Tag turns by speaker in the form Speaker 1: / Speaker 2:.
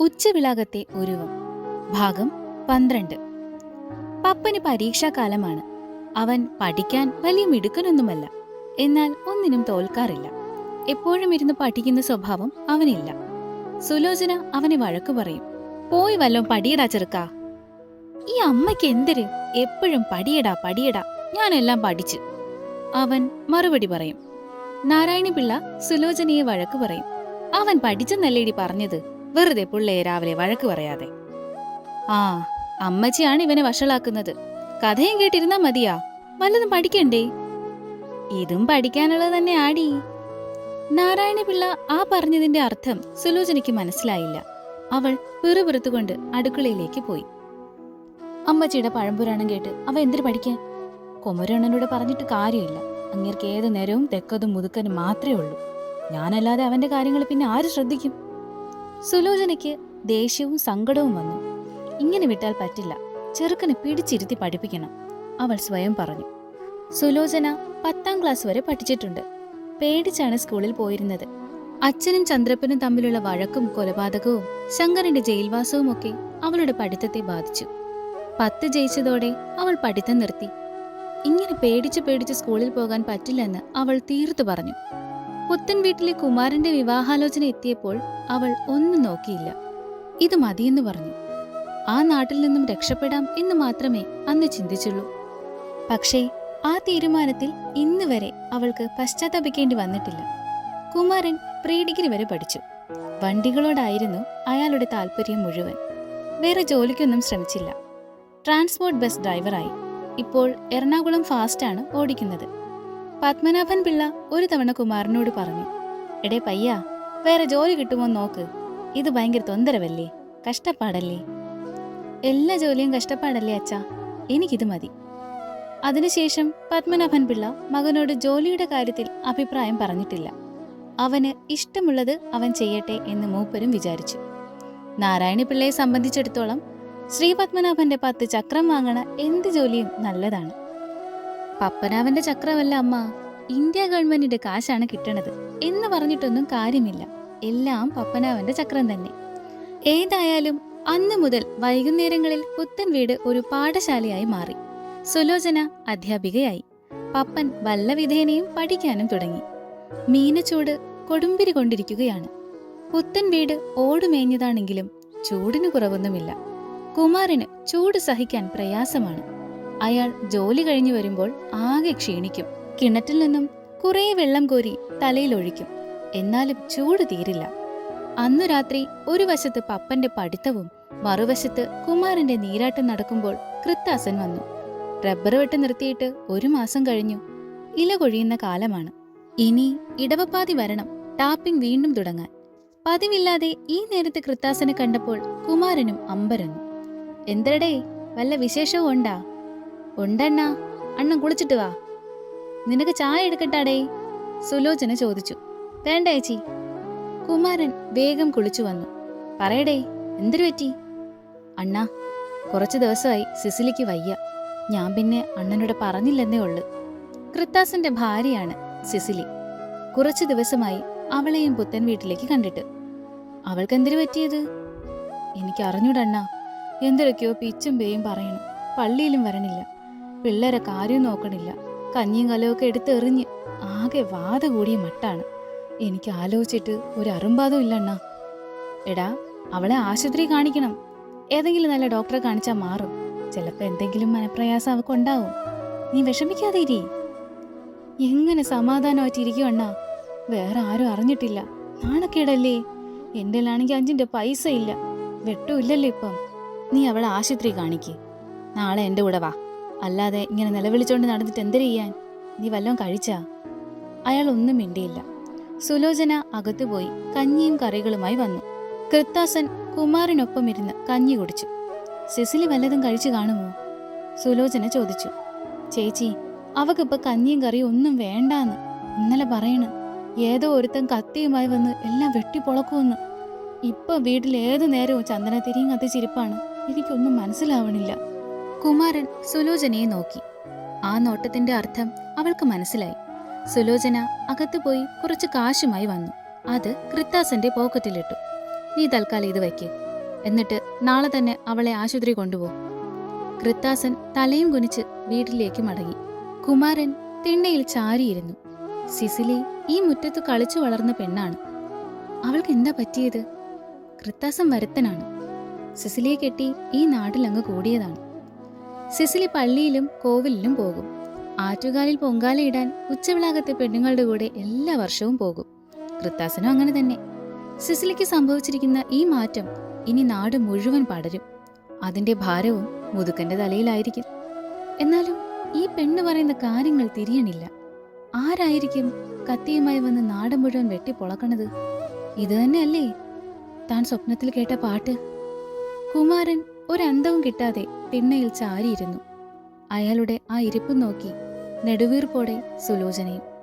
Speaker 1: ഉച്ചവിളാകത്തെ ഒരുവം ഭാഗം പന്ത്രണ്ട്. പപ്പന് പരീക്ഷാകാലമാണ്. അവൻ പഠിക്കാൻ വലിയ മിടുക്കനൊന്നുമല്ല. എന്നാൽ ഒന്നിനും തോൽക്കാറില്ല. എപ്പോഴും ഇരുന്ന് പഠിക്കുന്ന സ്വഭാവം അവനില്ല. സുലോചന അവനെ വഴക്കു പറയും. പോയി വല്ലോ പടിയടാ ചെറുക്കാ. ഈ അമ്മയ്ക്ക് എന്തിര്? എപ്പോഴും പടിയടാ പടിയടാ. ഞാനെല്ലാം പഠിച്ചു. അവൻ മറുപടി പറയും. നാരായണി പിള്ള സുലോചനയെ വഴക്കു പറയും. അവൻ പഠിച്ചെന്നല്ലേടി പറഞ്ഞത്? വെറുതെ പുള്ളയെ രാവിലെ വഴക്ക് പറയാതെ. ആ അമ്മച്ചിയാണ് ഇവനെ വഷളാക്കുന്നത്. കഥയും കേട്ടിരുന്നാ മതിയാ. വല്ലതും പഠിക്കണ്ടേ? ഇതും പഠിക്കാനുള്ളത് തന്നെ ആടി. നാരായണ പിള്ള ആ പറഞ്ഞതിന്റെ അർത്ഥം സുലോചനയ്ക്ക് മനസ്സിലായില്ല. അവൾ പിറുപിറുത്തുകൊണ്ട് അടുക്കളയിലേക്ക് പോയി. അമ്മച്ചിയുടെ പഴംപുരാണം കേട്ട് അവ എന്തിനു പഠിക്കാൻ? കൊമരണ്ണനോട് പറഞ്ഞിട്ട് കാര്യമില്ല. അങ്ങേർക്ക് ഏത് നേരവും തെക്കതും മുതുക്കനും മാത്രമേ ഉള്ളൂ. ഞാനല്ലാതെ അവന്റെ കാര്യങ്ങൾ പിന്നെ ആര് ശ്രദ്ധിക്കും? സുലോചനയ്ക്ക് ദേഷ്യവും സങ്കടവും വന്നു. ഇങ്ങനെ വിട്ടാൽ പറ്റില്ല. ചെറുക്കനെ പിടിച്ചിരുത്തി പഠിപ്പിക്കണം. അവൾ സ്വയം പറഞ്ഞു. സുലോചന പത്താം ക്ലാസ് വരെ പഠിച്ചിട്ടുണ്ട്. പേടിച്ചാണ് സ്കൂളിൽ പോയിരുന്നത്. അച്ഛനും ചന്ദ്രപ്പനും തമ്മിലുള്ള വഴക്കും കൊലപാതകവും ശങ്കറിന്റെ ജയിൽവാസവും ഒക്കെ അവളുടെ പഠിത്തത്തെ ബാധിച്ചു. പത്ത് ജയിച്ചതോടെ അവൾ പഠിത്തം നിർത്തി. ഇങ്ങനെ പേടിച്ച് പേടിച്ച് സ്കൂളിൽ പോകാൻ പറ്റില്ലെന്ന് അവൾ തീർത്തു പറഞ്ഞു. പുത്തൻ വീട്ടിലെ കുമാരന്റെ വിവാഹാലോചന എത്തിയപ്പോൾ അവൾ ഒന്നും നോക്കിയില്ല. ഇത് മതിയെന്ന് പറഞ്ഞു. ആ നാട്ടിൽ നിന്നും രക്ഷപ്പെടാം എന്ന് മാത്രമേ അന്ന് ചിന്തിച്ചുള്ളൂ. പക്ഷേ ആ തീരുമാനത്തിൽ ഇന്ന് വരെ അവൾക്ക് പശ്ചാത്തപിക്കേണ്ടി വന്നിട്ടില്ല. കുമാരൻ പ്രീ ഡിഗ്രി വരെ പഠിച്ചു. വണ്ടികളോടായിരുന്നു അയാളുടെ താല്പര്യം മുഴുവൻ. വേറെ ജോലിക്കൊന്നും ശ്രമിച്ചില്ല. Transport bus ഡ്രൈവറായി. ഇപ്പോൾ എറണാകുളം ഫാസ്റ്റാണ് ഓടിക്കുന്നത്. പത്മനാഭൻ പിള്ള ഒരു തവണ കുമാരനോട് പറഞ്ഞു എടേ പയ്യ വേറെ ജോലി കിട്ടുമോ നോക്ക്. ഇത് ഭയങ്കര തൊന്തരവല്ലേ കഷ്ടപ്പാടല്ലേ? എല്ലാ ജോലിയും കഷ്ടപ്പാടല്ലേ അച്ഛാ എനിക്കിത് മതി. അതിനുശേഷം പത്മനാഭൻ പിള്ള മകനോട് ജോലിയുടെ കാര്യത്തിൽ അഭിപ്രായം പറഞ്ഞിട്ടില്ല. അവന് ഇഷ്ടമുള്ളത് അവൻ ചെയ്യട്ടെ എന്ന് മൂപ്പരും വിചാരിച്ചു. നാരായണി പിള്ളയെ സംബന്ധിച്ചിടത്തോളം ശ്രീ പത്മനാഭന്റെ പത്ത് ചക്രം വാങ്ങണ എന്ത് ജോലിയും നല്ലതാണ്. പപ്പനാവന്റെ ചക്രമല്ല അമ്മ. ഇന്ത്യ ഗവൺമെന്റിന്റെ കാശാണ് കിട്ടണത്. എന്ന് പറഞ്ഞിട്ടൊന്നും കാര്യമില്ല. എല്ലാം പപ്പനാവന്റെ ചക്രം തന്നെ. ഏതായാലും അന്ന് മുതൽ വൈകുന്നേരങ്ങളിൽ പുത്തൻ വീട് ഒരു പാഠശാലയായി മാറി. സുലോചന അധ്യാപികയായി. പപ്പൻ വല്ലവിധേനയും പഠിക്കാനും തുടങ്ങി. മീനച്ചൂട് കൊടുമ്പിരി കൊണ്ടിരിക്കുകയാണ്. പുത്തൻ വീട് ഓടുമേഞ്ഞതാണെങ്കിലും ചൂടിന് കുറവൊന്നുമില്ല. കുമാറിന് ചൂട് സഹിക്കാൻ പ്രയാസമാണ്. അയാൾ ജോലി കഴിഞ്ഞു വരുമ്പോൾ ആകെ ക്ഷീണിക്കും. കിണറ്റിൽ നിന്നും കുറേ വെള്ളം കോരി തലയിൽ ഒഴിക്കും. എന്നാലും ചൂട് തീരില്ല. അന്നു രാത്രി ഒരു വശത്ത് പപ്പന്റെ പഠിത്തവും മറുവശത്ത് കുമാരന്റെ നീരാട്ടം നടക്കുമ്പോൾ കൃത്താസൻ വന്നു. റബ്ബർ വെട്ട് നിർത്തിയിട്ട് ഒരു മാസം കഴിഞ്ഞു. ഇല കൊഴിയുന്ന കാലമാണ്. ഇനി ഇടവപ്പാതി വരണം ടാപ്പിംഗ് വീണ്ടും തുടങ്ങാൻ. പതിവില്ലാതെ ഈ നേരത്തെ കൃത്താസനെ കണ്ടപ്പോൾ കുമാരനും അമ്പരന്നു. എന്തരടേ വല്ല വിശേഷവും ഉണ്ടാ? ഉണ്ടണ്ണാ അണ്ണൻ കുളിച്ചിട്ട് വാ. നിനക്ക് ചായ എടുക്കട്ടാടേ? സുലോചന ചോദിച്ചു. വേണ്ട ചേച്ചി കുമാരൻ വേഗം കുളിച്ചു വന്നു. പറയടേ എന്തൊരു പറ്റി? അണ്ണാ കുറച്ച് ദിവസമായി സിസിലിക്ക് വയ്യ. ഞാൻ പിന്നെ അണ്ണനോട് പറഞ്ഞില്ലെന്നേ ഉള്ളു. കൃത്താസന്റെ ഭാര്യയാണ് സിസിലി. കുറച്ചു ദിവസമായി അവളെയും പുത്തൻ വീട്ടിലേക്ക് കണ്ടിട്ട്. അവൾക്ക് എന്തിനു പറ്റിയത്? എനിക്ക് അറിഞ്ഞൂടണ്ണ എന്തൊക്കെയോ പിച്ചും പേയും പറയണം. പള്ളിയിലും വരണില്ല. പിള്ളേരെ കാര്യം നോക്കണില്ല. കഞ്ഞിയും കലമൊക്കെ എടുത്തെറിഞ്ഞ് ആകെ വാത കൂടിയ മട്ടാണ്. എനിക്ക് ആലോചിച്ചിട്ട് ഒരു അറുമ്പാതും ഇല്ലണ്ണ എടാ അവളെ ആശുപത്രി കാണിക്കണം. ഏതെങ്കിലും നല്ല ഡോക്ടറെ കാണിച്ചാൽ മാറും. ചിലപ്പോൾ എന്തെങ്കിലും മനപ്രയാസം അവൾക്ക് ഉണ്ടാവും. നീ വിഷമിക്കാതെ ഇരി. എങ്ങനെ സമാധാനമായിട്ടിരിക്കുവണ്ണ വേറെ ആരും അറിഞ്ഞിട്ടില്ല. നാണക്കേടല്ലേ? എന്റെ ആണെങ്കിൽ അഞ്ചിന്റെ പൈസ ഇല്ല. വെട്ടുമില്ലല്ലോ ഇപ്പം. നീ അവളെ ആശുപത്രി കാണിക്ക്. നാളെ എന്റെ കൂടെ വാ. അല്ലാതെ ഇങ്ങനെ നിലവിളിച്ചോണ്ട് നടന്നിട്ട് എന്തു ചെയ്യാൻ? നീ വല്ലതും കഴിച്ചാ? അയാൾ ഒന്നും മിണ്ടിയില്ല. സുലോചന അകത്തുപോയി കഞ്ഞിയും കറികളുമായി വന്നു. കൃത്താസൻ കുമാറിനൊപ്പം ഇരുന്ന് കഞ്ഞി കുടിച്ചു. സിസിലി വല്ലതും കഴിച്ചു കാണുമോ? സുലോചന ചോദിച്ചു. ചേച്ചി അവക്കിപ്പോ കഞ്ഞിയും കറിയും ഒന്നും വേണ്ടാന്ന്. ഇന്നലെ പറയണ് ഏതോ ഒരുത്തൻ കത്തിയുമായി വന്ന് എല്ലാം വെട്ടിപ്പൊളക്കുമെന്ന്. ഇപ്പൊ വീട്ടിൽ ഏതു നേരവും ചന്ദനത്തിരിയും കത്തിച്ചിരിപ്പാണ്. എനിക്കൊന്നും മനസ്സിലാവണില്ല. കുമാരൻ സുലോചനയെ നോക്കി. ആ നോട്ടത്തിന്റെ അർത്ഥം അവൾക്ക് മനസ്സിലായി. സുലോചന അകത്തുപോയി കുറച്ച് കാശുമായി വന്നു. അത് കൃത്താസന്റെ പോക്കറ്റിലിട്ടു. നീ തൽക്കാലം ഇത് വയ്ക്ക്. എന്നിട്ട് നാളെ തന്നെ അവളെ ആശുപത്രി കൊണ്ടുപോകും കൃത്താസൻ തലയും കുനിച്ച് വീട്ടിലേക്ക് മടങ്ങി. കുമാരൻ തിണ്ണയിൽ ചാരിയിരുന്നു. സിസിലി ഈ മുറ്റത്ത് കളിച്ചു വളർന്ന പെണ്ണാണ്. അവൾക്ക് എന്താ പറ്റിയത്? കൃത്താസം വരത്തനാണ്. സിസിലിയെ കെട്ടി ഈ നാട്ടിലങ്ങ് കൂടിയതാണ്. സിസിലി പള്ളിയിലും കോവിലിലും പോകും. ആറ്റുകാലിൽ പൊങ്കാലയിടാൻ ഉച്ചവിളാകത്തെ പെണ്ണുങ്ങളുടെ കൂടെ എല്ലാ വർഷവും പോകും. കൃത്താസനും അങ്ങനെ തന്നെ. സിസിലിക്ക് സംഭവിച്ചിരിക്കുന്ന ഈ മാറ്റം ഇനി നാട് മുഴുവൻ പടരും. അതിന്റെ ഭാരവും മുതുക്കന്റെ തലയിലായിരിക്കും. എന്നാലും ഈ പെണ്ണ് പറയുന്ന കാര്യങ്ങൾ തിരിയണില്ല. ആരായിരിക്കും കത്തിയുമായി വന്ന് നാട് മുഴുവൻ വെട്ടിപ്പൊളക്കണത്? ഇത് തന്നെയല്ലേ? താൻ സ്വപ്നത്തിൽ കേട്ട പാട്ട്. കുമാരൻ ഒരന്തവും കിട്ടാതെ തിണ്ണയിൽ ചാരിയിരുന്നു. അയാളുടെ ആ ഇരിപ്പ് നോക്കി നെടുവീർപ്പോടെ സുലോചനയും.